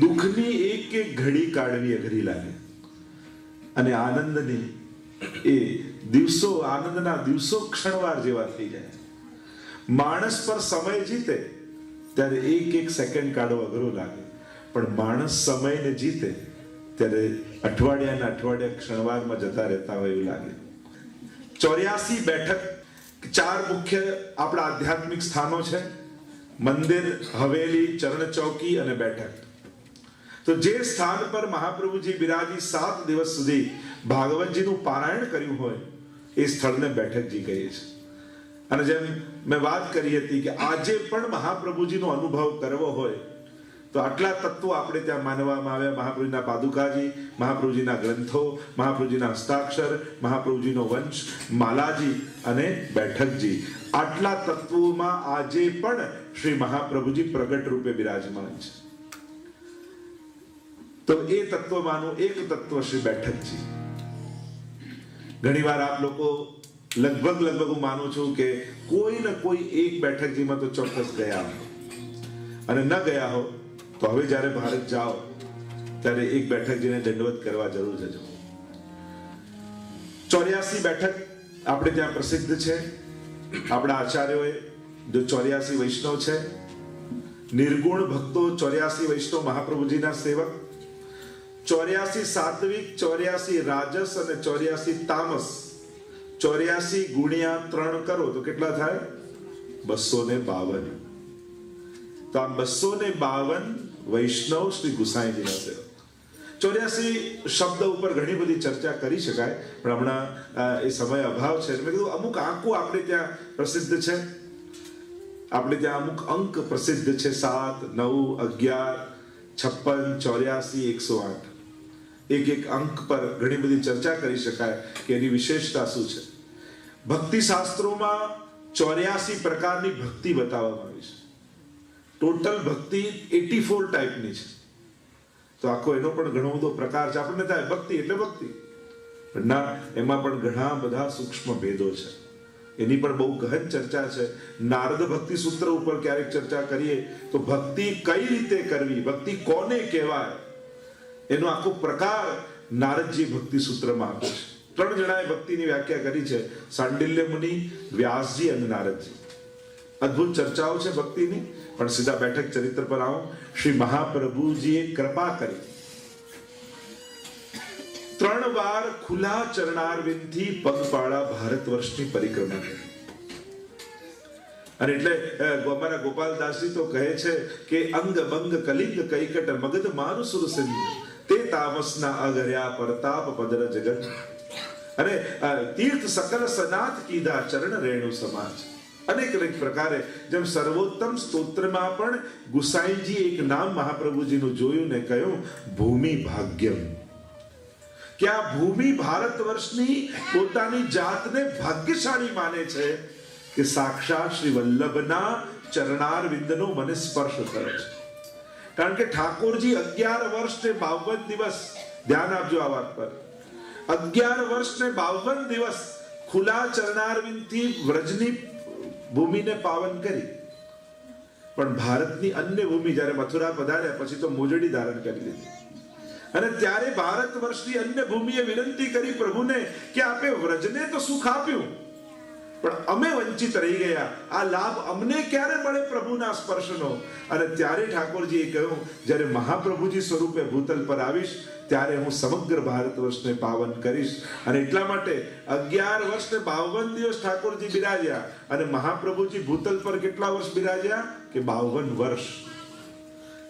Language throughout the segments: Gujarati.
દુઃખની એક એક ઘડી કાઢવી અઘરી લાગે. અને આનંદની એ દિવસો, આનંદના દિવસો ક્ષણવાર જેવા થઈ જાય. માણસ પર સમય જીતે, ત્યારે એક એક સેકન્ડ કાઢવો અઘરો લાગે. પણ માણસ સમયને જીતે, ત્યારે અઠવાડિયાના અઠવાડિયા ક્ષણવારમાં જતા રહેતા હોય એવું લાગે. ચોર્યાસી બેઠક, ચાર મુખ્ય આપણા આધ્યાત્મિક સ્થાનો છે. મંદિર, હવેલી, ચરણ ચોકી અને બેઠક. તો જે સ્થાન પર મહાપ્રભુજી બિરાજી સાત દિવસ સુધી ભાગવતજીનું પારાયણ કર્યું હોય, એ સ્થળને બેઠકજી કહીએ છીએ. અને જેમ મેં વાત કરી હતી કે આજે પણ મહાપ્રભુજીનો અનુભવ કરવો હોય, તો આટલા તત્વો આપણે ત્યાં માનવામાં આવ્યા. મહાપ્રભુજીના પાદુકાજી, મહાપ્રભુજીના ગ્રંથો, મહાપ્રભુજીના હસ્તાક્ષર, મહાપ્રભુજીનો વંશ, માલાજી અને બેઠકજી. આટલા તત્વોમાં આજે પણ શ્રી મહાપ્રભુજી પ્રગટ રૂપે બિરાજમાન છે. તો એ તત્વમાંનું એક તત્વ શ્રી બેઠકજી. ઘણીવાર આપ લોકો લગભગ લગભગ હું માનું છું કે કોઈ ને કોઈ એક બેઠકજીમાં તો ચોક્કસ ગયા હો. અને ન ગયા હો, તો હવે જ્યારે ભારત જાઓ, ત્યારે એક બેઠકજીને દંડવત કરવા જરૂર જજો. ચોર્યાસી બેઠક આપણે ત્યાં પ્રસિદ્ધ છે. આપણા આચાર્યોએ જો ચોર્યાસી વૈષ્ણવ છે, નિર્ગુણ ભક્તો ચોર્યાસી વૈષ્ણવ મહાપ્રભુજીના સેવક ચોર્યાસી સાત્વિક, ચોર્યાસી રાજસ અને ચોર્યાસી તામસ. ચોર્યાસી ગુણ્યા ત્રણ કરો તો કેટલા થાય? બસો ને બાવન. તો આ બસો ને બાવન વૈષ્ણવ શ્રી ગુસાઈજીના સેવક ચોર્યાસી શબ્દ ઉપર ઘણી બધી ચર્ચા કરી શકાય, પણ હમણાં એ સમય અભાવ છે. મેં કીધું, અમુક આંકુ આપણે ત્યાં પ્રસિદ્ધ છે. આપણે ત્યાં અમુક અંક પ્રસિદ્ધ છે. સાત, નવ, અગિયાર, છપ્પન, ચોર્યાસી, એકસો આઠ. એક એક અંક પર ઘણી બધી ચર્ચા કરી શકાય કે એની વિશેષતા શું છે. ભક્તિ શાસ્ત્રોમાં ચોર્યાસી પ્રકારની ભક્તિ બતાવવામાં આવી છે. ટોટલ ભક્તિ એટી ફોર ટાઈપની છે. તો આખો એનો પણ ઘણો બધો પ્રકાર છે. આપણને થાય ભક્તિ એટલે ભક્તિ. પણ ના, એમાં પણ ઘણા બધા સૂક્ષ્મ ભેદો છે. એની પણ બહુ ગહન ચર્ચા છે. નારદ ભક્તિ સૂત્ર ઉપર ક્યારેક ચર્ચા કરીએ તો ભક્તિ કઈ રીતે કરવી? ભક્તિ કોને કહેવાય? એનો આખો પ્રકાર નારદજી ભક્તિ સૂત્રમાં આપ્યો છે. ત્રણ જણાએ ભક્તિની વ્યાખ્યા કરી છે. સાંડિલ્ય મુનિ, વ્યાસજી અને નારદજી. અદ્ભુત ચર્ચાઓ છે ભક્તિની. પણ સીધા બેઠક ચરિત્ર પર આવો. શ્રી મહાપ્રભુજીએ કૃપા કરી. ત્રણ વાર ખુલ્લા ચરણારવિંદથી પગપાળા ભારત વર્ષની પરિક્રમા કરી. અને એટલે અમારા ગોપાલદાસજી તો કહે છે કે અંગ બંગ કલિંગ, કૈકટ, મગધ, મારું સુર સિંધુ તે તામસના અગર્યા પરતાપ પદર જગત. અને તીર્થ સકલ સનાથ કીધા ચરણ રેણુ સમાજ. અનેક અનેક પ્રકારે જેમ સર્વોત્તમ સ્તોત્રમાં પણ ગુસાઈજી એક નામ મહાપ્રભુજીનું જોયું ને કહ્યું, ભૂમિ ભાગ્યમ. કે આ ભૂમિ ભારત વર્ષની પોતાની જાતને ભાગ્યશાળી માને છે કે સાક્ષાત શ્રી વલ્લભના ચરણાર વિંદનો મને સ્પર્શ કરે છે. કારણ કે ઠાકોરજી અગિયાર વર્ષ ને બાવન દિવસ, ધ્યાન આપજો આ વાત પર. અગિયાર વર્ષ ને બાવન દિવસ ખુલ્લા ચરણારવિંદથી વ્રજની ભૂમિને પાવન કરી. પણ ભારતની અન્ય ભૂમિ જ્યારે મથુરા પધાર્યા, પછી તો મોજડી ધારણ કરી લીધી. અને ત્યારે ભારત વર્ષની અન્ય ભૂમિએ વિનંતી કરી પ્રભુને કે આપે વ્રજને તો સુખ આપ્યું. પણ અમે વંચિત રહી ગયા. આ લાભ અમને ક્યારે મળે પ્રભુના સ્પર્શનો? અને ત્યારે ઠાકોરજીએ કહ્યું, જ્યારે મહાપ્રભુજી સ્વરૂપે ભૂતલ પર આવીશ, ત્યારે હું સમગ્ર ભારત વર્ષને પાવન કરીશ. અને એટલા માટે અગિયાર વર્ષને બાવન દિવસ ઠાકોરજી બિરાજ્યા. અને મહાપ્રભુજી ભૂતલ પર કેટલા વર્ષ બિરાજ્યા? કે બાવન વર્ષ.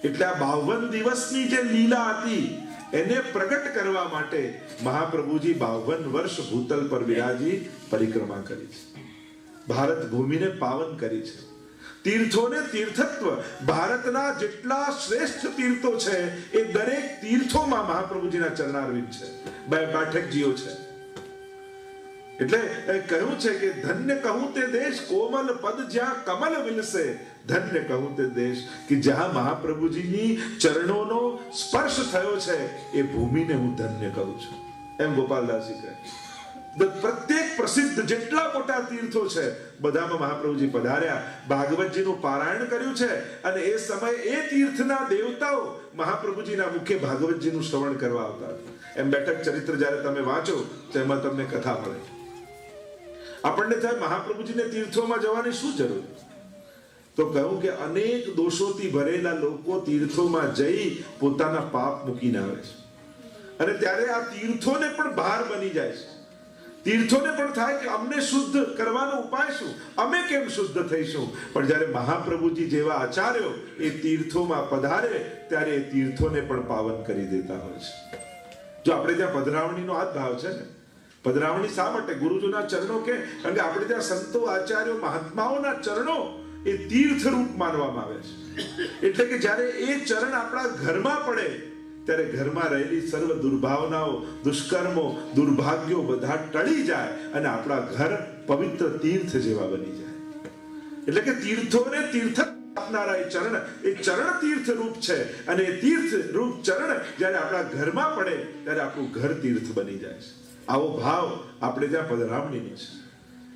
એટલે આ બાવન દિવસની જે લીલા હતી, એને પ્રગટ કરવા માટે મહાપ્રભુજી બાવન વર્ષ ભૂતલ પર બિરાજી પરિક્રમા કરી છે. ભારત ભૂમિને પાવન કરી છે. તીર્થોને તીર્થત્વ, ભારતના જેટલા શ્રેષ્ઠ તીર્થો છે, એ દરેક તીર્થોમાં મહાપ્રભુજીના ચરણારવિંદ છે. બે બેઠકજીઓ છે. એટલે કહ્યું છે કે ધન્ય કહું તે દેશ, કોમલ પદ જ્યાં કમલ વિલસે, ધન્ય કહું તે દેશ કે જ્યાં મહાપ્રભુજીની ચરણોનો સ્પર્શ થયો છે, એ ભૂમિને હું ધન્ય કહું છું. એમ ગોપાલદાસજી કહે. પ્રત્યેક પ્રસિદ્ધ જેટલા મોટા તીર્થો છે, બધામાં મહાપ્રભુજી પધાર્યા. ભાગવતજીનું પારાયણ કર્યું છે અને એ સમયે એ તીર્થના દેવતાઓ મહાપ્રભુજીના મુખે ભાગવતજીનું શ્રવણ કરવા આવતા હતા. એમ બેઠક ચરિત્ર જ્યારે તમે વાંચો તો એમાં તમને કથા મળે. આપણને થાય મહાપ્રભુજીને તીર્થોમાં જવાની શું જરૂર? તો કહ્યું કે અનેક દોષોથી ભરેલા લોકો તીર્થોમાં જઈ પોતાના પાપ મૂકીને આવે છે. અને ત્યારે આ તીર્થોને પણ ભાર બની જાય છે. તીર્થોને પણ થાય કે અમને શુદ્ધ કરવાનો ઉપાય શું? અમે કેમ શુદ્ધ થઈશું? પણ જ્યારે મહાપ્રભુજી જેવા આચાર્યો એ તીર્થોમાં પધારે, ત્યારે એ તીર્થોને પણ પાવન કરી દેતા હોય છે. જો આપણે ત્યાં પધરાવણીનો આ જ ભાવ છે ને? પધરાવણી શા માટે? ગુરુજીના ચરણો કે? કારણ કે આપણે ત્યાં સંતો, આચાર્યો, મહાત્માઓના ચરણો એ તીર્થ રૂપ માનવામાં આવે છે. એટલે કે જ્યારે એ ચરણ આપણા ઘરમાં પડે ત્યારે ઘરમાં રહેલી સર્વ દુર્ભાવનાઓ, દુષ્કર્મો, દુર્ભાગ્યો બધા ટળી જાય અને આપણા ઘર પવિત્ર તીર્થ જેવા બની જાય. એટલે કે તીર્થોને તીર્થ આપનારા એ ચરણ એ ચરણ તીર્થ રૂપ છે. અને એ તીર્થ રૂપ ચરણ જ્યારે આપણા ઘરમાં પડે, ત્યારે આપણું ઘર તીર્થ બની જાય છે. આવો ભાવ આપણે ત્યાં પધરામણીનો છે.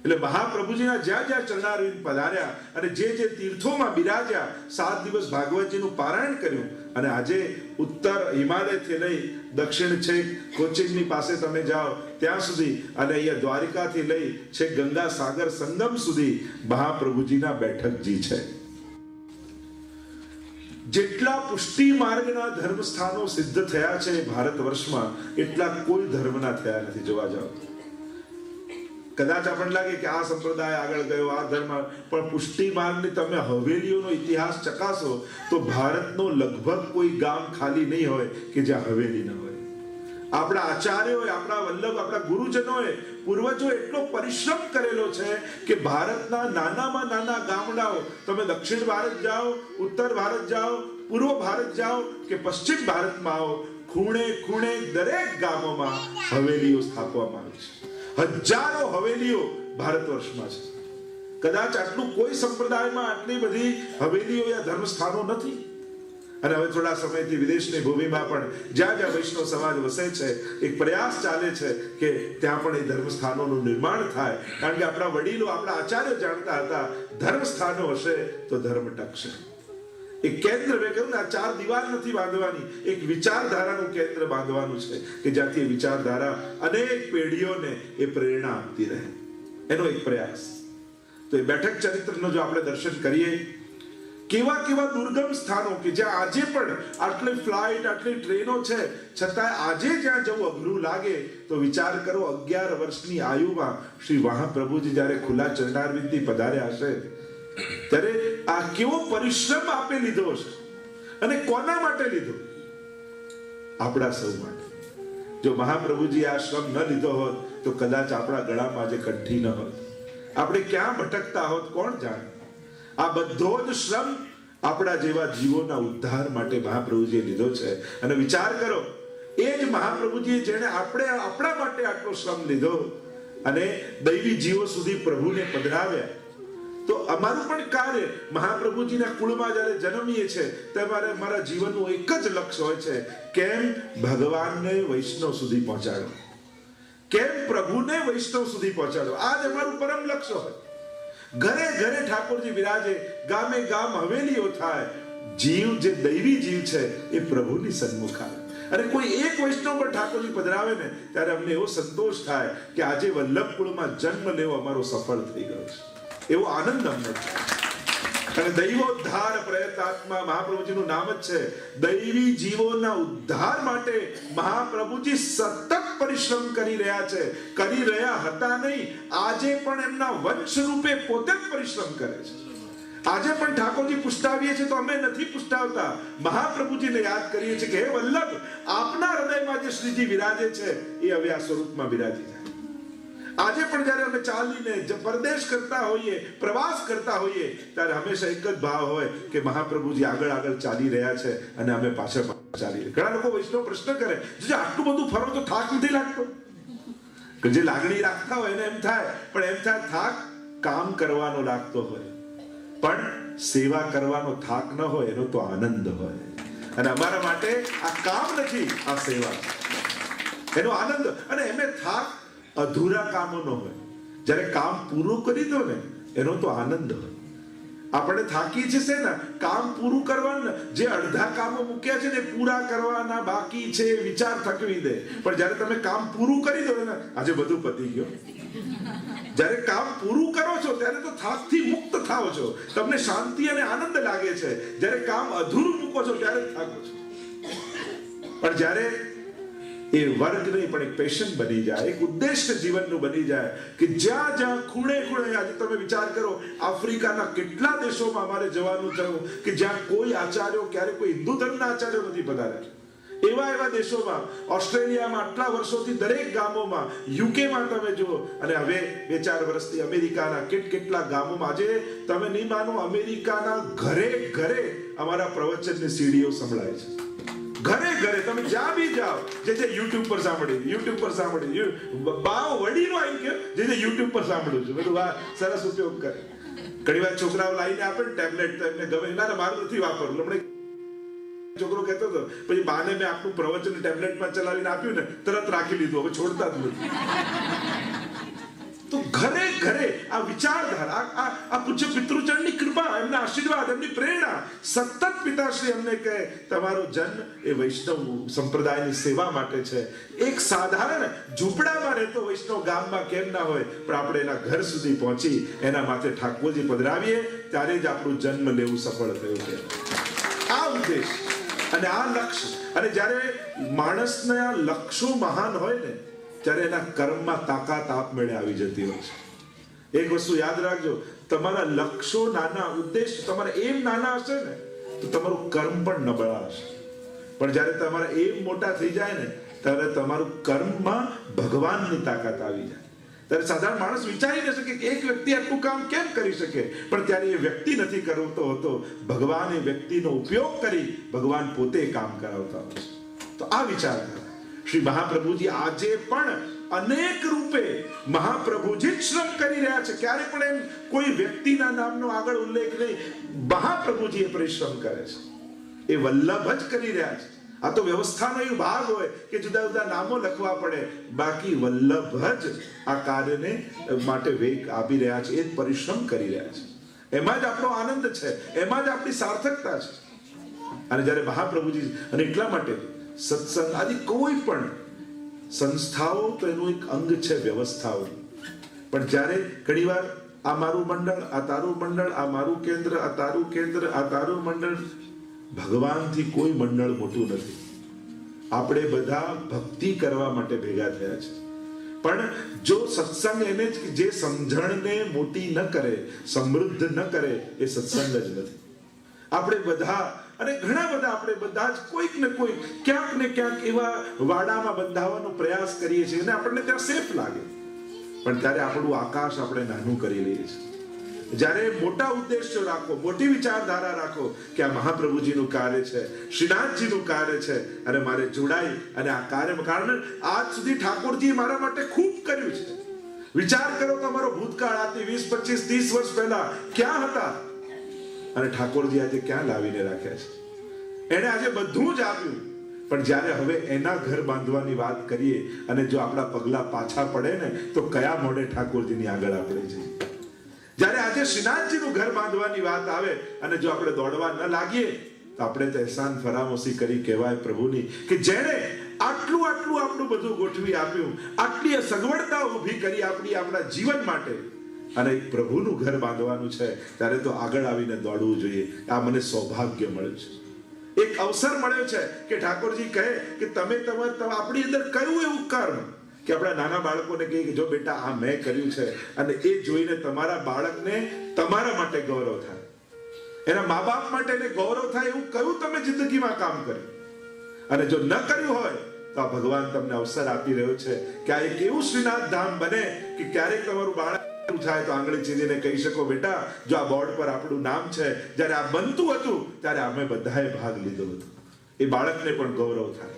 એટલે મહાપ્રભુજીના જ્યાં જ્યાં ચરણારવિંદ પધાર્યા અને જે જે તીર્થોમાં બિરાજ્યા, સાત દિવસ ભાગવતજીનું પારાયણ કર્યું અને આજે ઉત્તર હિમાલયથી લઈ દક્ષિણ છેક કોચિનની પાસે તમે જાઓ, ત્યાં સુધી અને અહીંયા દ્વારિકાથી લઈ છે ગંગા સાગર સંગમ સુધી મહાપ્રભુજીના બેઠકજી છે જેટલા પુષ્ટિ માર્ગના ધર્મ સ્થાનો સિદ્ધ થયા છે ભારત વર્ષમાં, એટલા કોઈ ધર્મના થયા નથી જોવા જાઓ. કદાચ આપણને લાગે કે આ સંપ્રદાય આગળ ગયો, આ ધર્મ પણ પુષ્ટિ માર્ગની તમે હવેલીઓનો ઇતિહાસ ચકાસો તો ભારતનો લગભગ કોઈ ગામ ખાલી નહીં હોય કે જ્યાં હવેલી ન હોય. આપણા આચાર્યોએ, આપણા વલ્લભ, આપણા ગુરુજનોએ પૂર્વજો એટલો પરિશ્રમ કરેલો છે કે ભારતના નાનામાં નાના ગામડાઓ, તમે દક્ષિણ ભારત જાઓ, ઉત્તર ભારત જાઓ, પૂર્વ ભારત જાઓ કે પશ્ચિમ ભારતમાં આવો, ખૂણે ખૂણે દરેક ગામોમાં હવેલીઓ સ્થાપવામાં આવી છે. હજારો હવેલીઓ ભારત વર્ષમાં છે. કદાચ આટલું કોઈ સંપ્રદાયમાં આટલી બધી હવેલીઓ યા ધર્મસ્થાનો નથી. અને હવે થોડા સમયથી વિદેશની ભૂમિમાં પણ જ્યાં જ્યાં વૈષ્ણવ સમાજ વસે છે, એક પ્રયાસ ચાલે છે કે ત્યાં પણ એ ધર્મસ્થાનોનું નિર્માણ થાય. કારણ કે આપણા વડીલો, આપણા આચાર્ય જાણતા હતા, ધર્મસ્થાનો હશે તો ધર્મ ટકશે. એક કેન્દ્ર મેં કહ્યું ને, આ ચાર દિવાલ નથી બાંધવાની. એક વિચારધારાનું કેન્દ્ર બાંધવાનું છે કે જ્યાંથી એ વિચારધારા અનેક પેઢીઓને એ પ્રેરણા આપતી રહે. એનો એક પ્રયાસ. તો એ બેઠક ચરિત્રનો જો આપણે દર્શન કરીએ, કેવા કેવા દુર્ગમ સ્થાનો કે જ્યાં આજે પણ આટલી ફ્લાઇટ, આટલી ટ્રેનો છે છતાં આજે જ્યાં જવું અઘરું લાગે, તો વિચાર કરો અગિયાર વર્ષની આયુમાં શ્રી મહાપ્રભુજી જ્યારે ખુલ્લા ચરણારવિંદથી પધાર્યા હશે ત્યારે આ કેવો પરિશ્રમ આપે લીધો છે? અને કોના માટે લીધો? આપણા સૌ માટે. જો મહાપ્રભુજી આ શ્રમ ન લીધો હોત, તો કદાચ આપણા ગળામાં જે કંઠી ન હોત. આપણે ક્યાં ભટકતા હોત, કોણ જાણે? આ બધો જ શ્રમ આપણા જેવા જીવોના ઉદ્ધાર માટે મહાપ્રભુજીએ લીધો છે. અને વિચાર કરો, એ જ મહાપ્રભુજીએ જેણે આપણે આપણા માટે આટલો શ્રમ લીધો અને દૈવી જીવો સુધી પ્રભુને પધરાવ્યા તો અમારું પણ કાર્ય મહાપ્રભુજીના કુળમાં જ્યારે જન્મીએ છે, ત્યારે અમારા જીવનનું એક જ લક્ષ્ય હોય છે, કેમ ભગવાનને વૈષ્ણવ સુધી પહોંચાડો. કેમ પ્રભુને વૈષ્ણવ સુધી પહોંચાડો. આ જ અમારું પરમ લક્ષ્ય હોય. ઘરે ઘરે ઠાકોરજી વિરાજે ગામે ગામ હવેલીઓ થાય. જીવ જે દૈવી જીવ છે, એ પ્રભુની સન્મુખ આવે અને કોઈ એક વૈષ્ણવ પર ઠાકોરજી પધરાવે ને, ત્યારે અમને એવો સંતોષ થાય કે આજે વલ્લભ કુળમાં જન્મ લેવો અમારો સફળ થઈ ગયો છે. એવો આનંદ અમને અને દૈવોદ્ધાર પ્રયત્નાત્મા મહાપ્રભુજીનું નામ જ છે, દૈવી જીવોના ઉદ્ધાર માટે મહાપ્રભુજી સતત પરિશ્રમ કરી રહ્યા છે. કરી રહ્યા હતા નહીં, આજે પણ એમના વંશ રૂપે પોતે જ પરિશ્રમ કરે છે. આજે પણ ઠાકોરજી પુષ્ટાવીએ છીએ તો અમે નથી પુષ્ટાવતા. મહાપ્રભુજીને યાદ કરીએ છીએ કે, હે વલ્લભ, આપના હૃદયમાં જે શ્રીજી વિરાજે છે, એ હવે આ સ્વરૂપમાં બિરાજી જાય આજે પણ જ્યારે અમે ચાલીને પરદેશ કરતા હોઈએ, પ્રવાસ કરતા હોઈએ, ત્યારે હંમેશા એક જ ભાવ હોય કે મહાપ્રભુજી આગળ આગળ ચાલી રહ્યા છે અને અમે પાછળ ચાલી રહ્યા ઘણા લોકો વૈષ્ણવ પ્રશ્ન કરે જો આટલું બધું ફરો તો થાક નથી લાગતો? જે લાગણી રાખતા હોય એને એમ થાય, પણ એમ થાય થાક કામ કરવાનો લાગતો હોય. પણ સેવા કરવાનો થાક ન હોય, એનો તો આનંદ હોય. અને અમારા માટે આ કામ નથી, આ સેવા. એનો આનંદ. અને એમે થાક અધૂરા કામો ન હોય. જ્યારે કામ પૂરું કરી દો ને, એનો તો આનંદ હોય. આપણે થાકી જશે ને, કામ પૂરું કરવાનું જે અડધા કામો મૂક્યા છે ને પૂરા કરવાના બાકી છે, વિચાર થકવી દે. પણ જ્યારે તમે કામ પૂરું કરી દો ને, આજે બધું પતી ગયો. જ્યારે કામ પૂરું કરો છો, ત્યારે તો થાકથી મુક્ત થાઓ છો. તમને શાંતિ અને આનંદ લાગે છે. જ્યારે કામ અધૂરું મૂકો છો, ત્યારે થાકો છો. પણ જ્યારે એ વર્ગ નહીં પણ એક પેશન બની જાય, એક ઉદ્દેશ્ય જીવનનું બની જાય કે જ્યાં જ્યાં ખૂણે ખૂણે આજે તમે વિચાર કરો, આફ્રિકાના કેટલા દેશોમાં અમારે જવાનું થયું કે જ્યાં કોઈ આચાર્યો ક્યારેક કોઈ હિન્દુ ધર્મના આચાર્યો નથી પધાર્યા. એવા એવા દેશોમાં, ઓસ્ટ્રેલિયામાં આટલા વર્ષોથી દરેક ગામોમાં યુકેમાં તમે જુઓ, અને હવે બે ચાર વર્ષથી અમેરિકાના કેટ કેટલા ગામોમાં, આજે તમે નહીં માનો, અમેરિકાના ઘરે ઘરે અમારા પ્રવચનની સીડીઓ સંભળાય છે. ઘરે ઘરે, તમે જ્યાં બી જાઓ, જે જે યુટ્યુબ પર સાંભળી યુટ્યુબ પર સાંભળી બાવ વડીલો આવીને કે જે જે યુટ્યુબ પર સાંભળ્યું છે. બધું વાહ, સરસ ઉપયોગ કરે. ઘણી વાર છોકરાઓ લાવીને આપે ને ટેબ્લેટ તો એમને ગમે. ના મારું નથી વાપરવું. હમણાં છોકરો કહેતો હતો, પછી બાને મેં આપણું પ્રવચન ટેબ્લેટમાં ચલાવીને આપ્યું ને, તરત રાખી લીધું. હવે છોડતા જ નથી. તો ઘરે ઘરે આ વિચારધારા, આ પૂજ્ય પિતૃચરણની કૃપા, એમના આશીર્વાદ, એમની પ્રેરણા, સતત પિતાશ્રી અમને કહે, તમારો જન્મ એ વૈષ્ણવ સંપ્રદાયની સેવા માટે છે. એક સાધારણ ઝૂંપડામાં રહેતો વૈષ્ણવ ગામમાં કેમ ના હોય, પણ આપણે એના ઘર સુધી પહોંચી, એના માથે ઠાકોરજી પધરાવીએ, ત્યારે જ આપણું જન્મ લેવું સફળ થયું છે. આ ઉદ્દેશ. અને આ લક્ષ્ય. અને જ્યારે માણસના લક્ષ્યો મહાન હોય ને ત્યારે એના કર્મમાં તાકાત આપમેળે આવી જતી હોય છે. એક વસ્તુ યાદ રાખજો, તમારા લક્ષ્યો નાના, ઉદ્દેશ તમારા એમ નાના હશે ને, તો તમારું કર્મ પણ નબળા હશે. પણ જ્યારે તમારા એમ મોટા થઈ જાય ને, ત્યારે તમારું કર્મમાં ભગવાનની તાકાત આવી જાય. ત્યારે સાધારણ માણસ વિચારી ન શકે કે એક વ્યક્તિ આટલું કામ કેમ કરી શકે? પણ ત્યારે એ વ્યક્તિ નથી કરતો હતો. ભગવાન એ વ્યક્તિનો ઉપયોગ કરી ભગવાન પોતે કામ કરાવતા હોય છે. તો આ વિચાર કરો. શ્રી મહાપ્રભુજી આજે પણ અનેક રૂપે મહાપ્રભુજી જ શ્રમ કરી રહ્યા છે. ક્યારે પણ એમ કોઈ વ્યક્તિના નામનો આગળ ઉલ્લેખ નહીં મહાપ્રભુજી એ પરિશ્રમ કરે છે. એ વલ્લભ જ કરી રહ્યા છે. આ તો વ્યવસ્થાનો એ ભાગ હોય કે જુદા જુદા નામો લખવા પડે. બાકી વલ્લભ જ આ કાર્યને માટે વેગ આપી રહ્યા છે. એ પરિશ્રમ કરી રહ્યા છે. એમાં જ આપણો આનંદ છે. એમાં જ આપણી સાર્થકતા છે. અને જ્યારે મહાપ્રભુજી અને એટલા માટે સત્સંગ આદિ કોઈ પણ સંસ્થાઓ તો એનું એક અંગ છે વ્યવસ્થાઓ પણ જ્યારે ઘણીવાર આ મારું મંડળ, આ તારું મંડળ, આ મારું કેન્દ્ર, આ તારું કેન્દ્ર, આ તારું મંડળ ભગવાનથી કોઈ મંડળ મોટું નથી. આપણે બધા ભક્તિ કરવા માટે ભેગા થયા છે. પણ જો સત્સંગ એને જ સમજણને મોટી ન કરે, સમૃદ્ધ ન કરે, એ સત્સંગ જ નથી. આપણે બધા અને ઘણા બધા આપણે બધા જ કોઈક ને કોઈક, ક્યાંક ને ક્યાંક એવા વાડામાં બંધાવવાનો પ્રયાસ કરીએ છીએ અને આપણને ત્યાં સેફ લાગે. પણ ત્યારે આપણું આકાશ આપણે નાનું કરી લઈએ છીએ. જ્યારે મોટા ઉદ્દેશ્યો રાખો, મોટી વિચારધારા રાખો કે આ મહાપ્રભુજીનું કાર્ય છે શ્રીનાથજીનું કાર્ય છે, અને મારે જોડાઈ અને આ કાર્ય કારણ આજ સુધી ઠાકોરજીએ મારા માટે ખૂબ કર્યું છે. વિચાર કરો તમારો ભૂતકાળ આથી વીસ, પચીસ, ત્રીસ વર્ષ પહેલા ક્યાં હતા? અને ઠાકોરજી આજે ક્યાં લાવીને રાખ્યા છે? એણે આજે બધું જ આપ્યું. પણ જ્યારે હવે એના ઘર બાંધવાની વાત કરીએ અને જો આપણા પગલા પાછા પડે ને, તો કયા મોડે ઠાકોરજીની આગળ આપણે જઈએ? જ્યારે આજે શ્રીનાથજીનું ઘર બાંધવાની વાત આવે અને જો આપણે દોડવા ન લાગીએ, તો આપણે તો એહસાન ફરામોશી કરી કહેવાય પ્રભુની કે જેણે આટલું આટલું આપણું બધું ગોઠવી આપ્યું, આટલી સગવડતા ઊભી કરી આપણી આપણા જીવન માટે. અને પ્રભુનું ઘર બાંધવાનું છે, ત્યારે તો આગળ આવીને દોડવું જોઈએ. આ મને સૌભાગ્ય મળ્યું છે. એક અવસર મળ્યો છે કે ઠાકોરજી કહે કે તમે તમારે આપણી અંદર કયું એવું કર્મ? કે આપણા નાના બાળકોને કહીએ કે જો બેટા આ મેં કર્યું છે, અને એ જોઈને તમારા બાળકને તમારા માટે ગૌરવ થાય. એના મા બાપ માટે ગૌરવ થાય એવું કયું તમે જિંદગીમાં કામ કર્યું? અને જો ન કર્યું હોય, તો આ ભગવાન તમને અવસર આપી રહ્યો છે કે આ એક એવું શ્રીનાથ ધામ બને કે ક્યારેક તમારું બાળક થાય તો આંગળી ચીંધીને કહી શકો, બેટા, જો આ બોર્ડ પર આપણું નામ છે, જ્યારે આ બનતું હતું, ત્યારે અમે બધાએ ભાગ લીધો હતો. એ બાળકને પણ ગૌરવ થાય.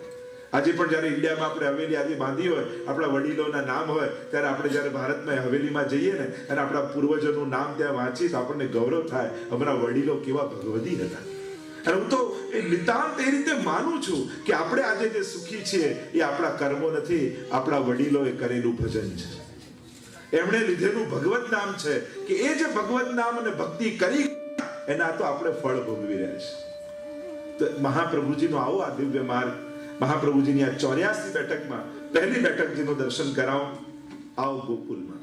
આજે પણ જ્યારે ઇન્ડિયામાં આપણે હવેલી આજે બાંધી હોય, આપણા વડીલોના નામ હોય, ત્યારે આપણે જ્યારે ભારતમાં હવેલીમાં જઈએ ને, અને આપણા પૂર્વજોનું નામ ત્યાં વાંચીએ, તો આપણને ગૌરવ થાય, અમારા વડીલો કેવા ભગવદી હતા. અને હું તો એ નિતાંત એ રીતે માનું છું કે આપણે આજે જે સુખી છીએ, એ આપણા કર્મો નથી, આપણા વડીલોએ કરેલું ભજન છે. એમણે લીધેલું ભગવત નામ છે કે એ જે ભગવત નામ અને ભક્તિ કરી, એના તો આપણે ફળ ભોગવી રહ્યા છે તો મહાપ્રભુજીનો આવો આ દિવ્ય માર્ગ, મહાપ્રભુજીની આ ચોર્યાસી બેઠકમાં પહેલી બેઠક જેનું દર્શન કરાવો. આવો ગોકુલમાં.